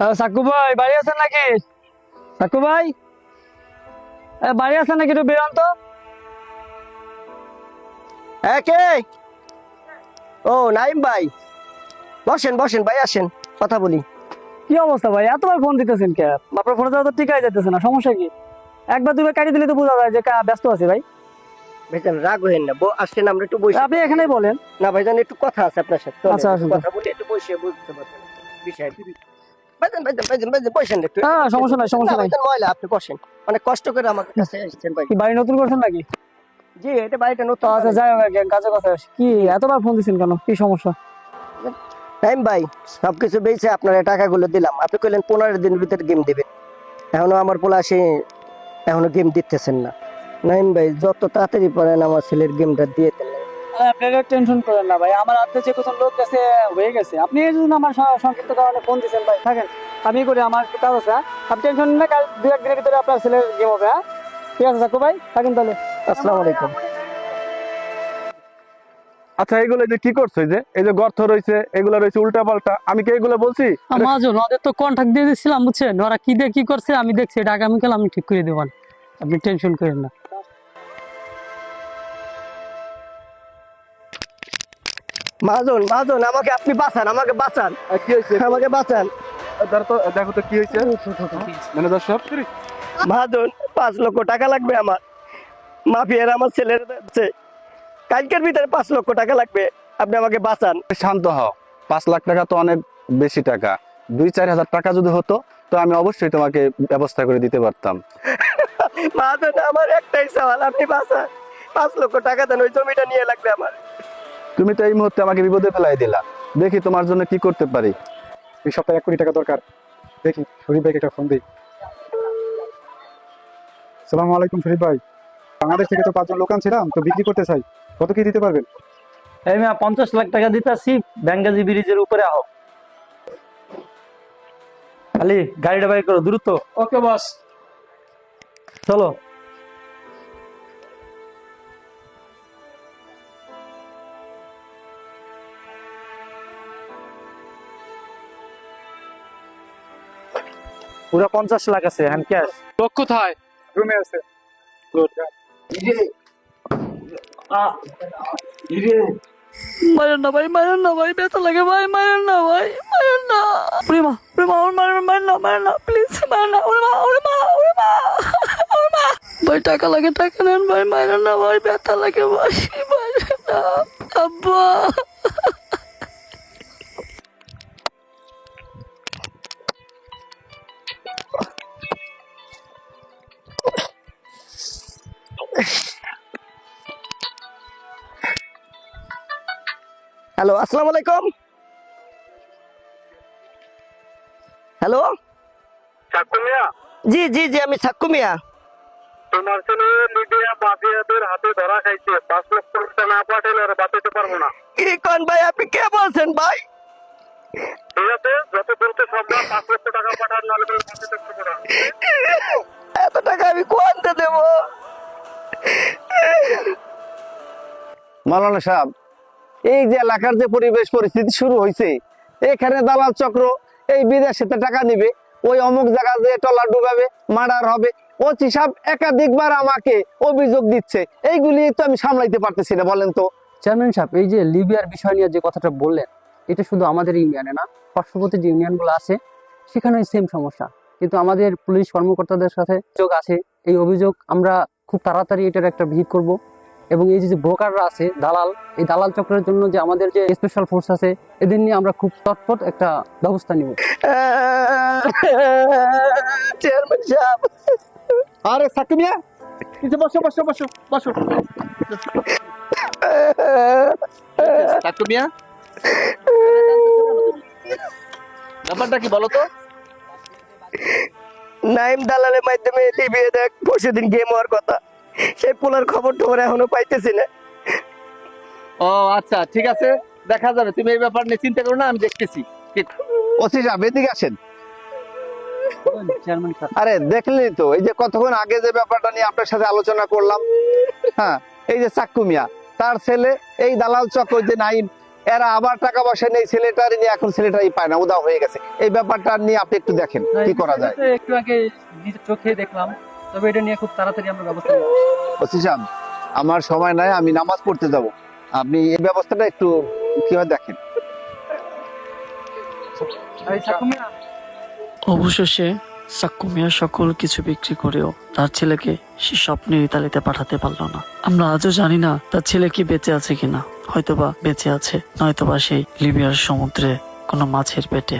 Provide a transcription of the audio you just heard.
সাক্কু ভাই বাড়ি আছেন নাকি? সাক্কু ভাই? বাড়ি আছেন নাকি একটু বেরোন তো? কে? ও নাইম ভাই। বসেন বসেন ভাই আসেন কথা বলি। কি অবস্থা ভাই? এতবার ফোন দিতেছেন কে? আপনার ফোনে তো টিকাই যাইতেছে না সমস্যা কি? একবার দুবার কাটি দিলে তো বোঝা যায় যে কা- ব্যস্ত আছে ভাই। ভাইজান রাগ হইেন না আসেন আমরা একটু বসে। আপনি এখানেই বলেন। না ভাইজান একটু কথা আছে আপনার সাথে। আচ্ছা, কথা বলি একটু বসে বুঝতে পারবেন বিষয় ভাইজান বসেন একটু। হ্যাঁ সমস্যা নাই সমস্যা নাই। ময়লা আপনি অনেক কষ্ট করে আমার কাছে এসেছেন ভাই। কি বাড়ি নতুন করছেন নাকি? জি এটা বাড়িটা নতুন আচ্ছা যাই হোক এক- কাজে কথা। কি এতবার ফোন দিচ্ছেন কেন? কি সমস্যা? টাইম ভাই সবকিছু বেঁচে আপনার টাকাগুলো দিলাম। আপনি কইলেন পনেরো দিনের ভিতরে গেম দিবেন। এখনও আমার পোলা সে এখনও গেম দিতেছেন না। নাইম ভাই যত তাড়াতাড়ি পারেন আমার ছেলের গেমটা দিয়ে দেন। আপনারা টেনশন করেন না ভাই। আমার হাতে যে কোথাও লোক গেছে হয়ে গেছে। আপনি এই জন্য আমার সংক্ষিপ্ত কারণে ফোন দিচ্ছেন ভাই। থাকেন আমি করি আমার কাজ আছে হ্যাঁ? আপনি টেনশন না কাল দু একদিনের ভিতরে আপনার ছেলের গেম হবে হ্যাঁ? ঠিক আছে ভাই? থাকেন তাহলে। আসসালামু আলাইকুম। আচ্ছা এগুলো যে কি করছ যে? এই যে গর্ত রয়েছে এগুলো রয়েছে উল্টা পাল্টা আমি কি এগুলো বলছি? মাজন ওদের তো কন্ট্যাক্ট দিয়ে দিয়েছিলাম বুঝছেন? ওরা কি দিয়ে কি করছে আমি দেখছি এটা আগামীকাল আমি ঠিক করে দেবো আপনি টেনশন করেন না। মাজন মাজন আমাকে আপনি বাঁচান আমাকে বাঁচান। কি হয়েছে? আমাকে বাঁচান। দেখো তো কি হয়েছে। মাজন পাঁচ লক্ষ টাকা লাগবে আমার। মাফিয়ার আমার ছেলের কালকের ভিতরে পাঁচ লক্ষ টাকা লাগবে। আপনি আমাকে বাঁচান। শান্ত হও। পাঁচ লাখ টাকা তো অনেক বেশি টাকা। দুই চার হাজার টাকা যদি হতো তো আমি অবশ্যই তোমাকে ব্যবস্থা করে দিতে পারতাম। মাজন আমার একটাই সওয়াল আপনি বাঁচান। পাঁচ লক্ষ টাকা দেন ওই জমিটা নিয়ে লাগবে আমার। তুমি তো এই মুহূর্তে আমাকে বিপদে ফেলাই দিলা। দেখি তোমার জন্য কি করতে পারি। এই সপ্তাহে এক কোটি টাকা দরকার। দেখি শরীফ ভাইকে একটা ফোন দিই। সালাম আলাইকুম শরীফ ভাই। বাংলাদেশ থেকে তো পাঁচজন লোক ছিলাম তো বিক্রি করতে চাই। কত কি দিতে পারবেন? এই মিয়া পঞ্চাশ লাখ টাকা দিতেছি ব্যাঙ্গাজি ব্রিজের উপরে আহ। খালি গাড়িটা বাইর করো দ্রুত। ওকে বস চলো। পুরো পঞ্চাশ লাখ আছে হ্যান্ড ক্যাশ লোক কোথায়? রুমে আছে। মারেন না ভাই মারেন না ভাই ব্যথা লাগে ভাই মারেন না ভাই মারেন না। প্রেমা প্রেমা ওর মারেন মারেন না মারেন না প্লিজ মারেন না ওরে মা ওরে মা ওরে মা ওরে মা। ভাই টাকা লাগে টাকা নেন ভাই মারেন না ভাই ব্যথা লাগে ভাই মারেন না। আব্বা। হ্যালো আসসালামু আলাইকুম। হ্যালো? জি জি জি আমি সাক্কু মিয়া। তোমার ছেলে মিডিয়া মাফিয়াদের হাতে ধরা খাইছে। পাঁচ লক্ষ টাকা না পাঠালে আর বাঁচাতে পারব না। কি কোন ভাই আপনি কে বলছেন ভাই? ঠিক আছে যত বলতে সম্ভব পাঁচ লক্ষ টাকা পাঠান নাহলে বাঁচাতে পারব না। এত টাকা আমি কোয়ান্তে দেবো? মাওলানা সাহেব, এই যে এলাকার যে পরিবেশ পরিস্থিতি শুরু হয়েছে এখানে দালাল চক্র এই বিদেশেতে টাকা নিবে, ওই অমুক জায়গা যে টলার ডুবাবে, মার্ডার হবে ও হিসাব একাধিকবার আমাকে অভিযোগ দিচ্ছে, এইগুলি তো আমি সামলাইতে পারতেছি না, বলেন তো। চেয়ারম্যান সাহেব, এই যে লিবিয়ার বিষয় নিয়ে যে কথাটা বললেন, এটা শুধু আমাদের ইউনিয়নে না, পার্শ্ববর্তী যে ইউনিয়নগুলো আছে সেখানে সেম সমস্যা। কিন্তু আমাদের পুলিশ কর্মকর্তাদের সাথে যোগ আছে, এই অভিযোগ আমরা খুব তাড়াতাড়ি এটার একটা ভিড় করব। এবং এই যে ব্রোকাররা আছে দালাল এই দালাল চক্রের জন্য যে আমাদের যে স্পেশাল ফোর্স আছে এদের নিয়ে আমরা খুব তৎপর একটা ব্যবস্থা নিব। চেয়ারম্যান সাহেব। আরে সাকিব মিয়া বসো বসো বসো বসো। কাকু মিয়া। ব্যাপারটা কি বলো তো? নাইম দালালের মাধ্যমে টিভি দেখ পরশু দিন গেম হওয়ার কথা। সেই পোলার খবর টবর এখনও পাইতেছি না। ও আচ্ছা ঠিক আছে। দেখা যাবে। তুমি এই ব্যাপার নিয়ে চিন্তা করো না আমি দেখতেছি। ওসি সাহেব এদিকে আসেন। আরে দেখলেন তো এই যে কতক্ষণ আগে যে ব্যাপারটা নিয়ে আপনার সাথে আলোচনা করলাম। হ্যাঁ এই যে চাক্কু মিয়া তার ছেলে এই দালাল চক্র যে নাইম এরা আবার টাকা পয়সা নেই ছেলেটারই নিয়ে এখন ছেলেটারই পায় না উদা হয়ে গেছে। এই ব্যাপারটা নিয়ে আপনি একটু দেখেন কি করা যায়। একটু আগে চোখে দেখলাম তবে এটা নিয়ে খুব তাড়াতাড়ি আমরা ব্যবস্থা নেব। ওসি সাহেব আমার সময় নাই আমি নামাজ পড়তে যাব। আপনি এই ব্যবস্থাটা একটু কীভাবে দেখেন? অবশেষে সাক্কু মিয়া সকল কিছু বিক্রি করেও তার ছেলেকে সে স্বপ্নের ইতালিতে পাঠাতে পারল না। আমরা আজও জানি না তার ছেলে কি বেঁচে আছে কিনা। হয়তোবা বেঁচে আছে নয়তোবা সেই লিবিয়ার সমুদ্রে কোনো মাছের পেটে।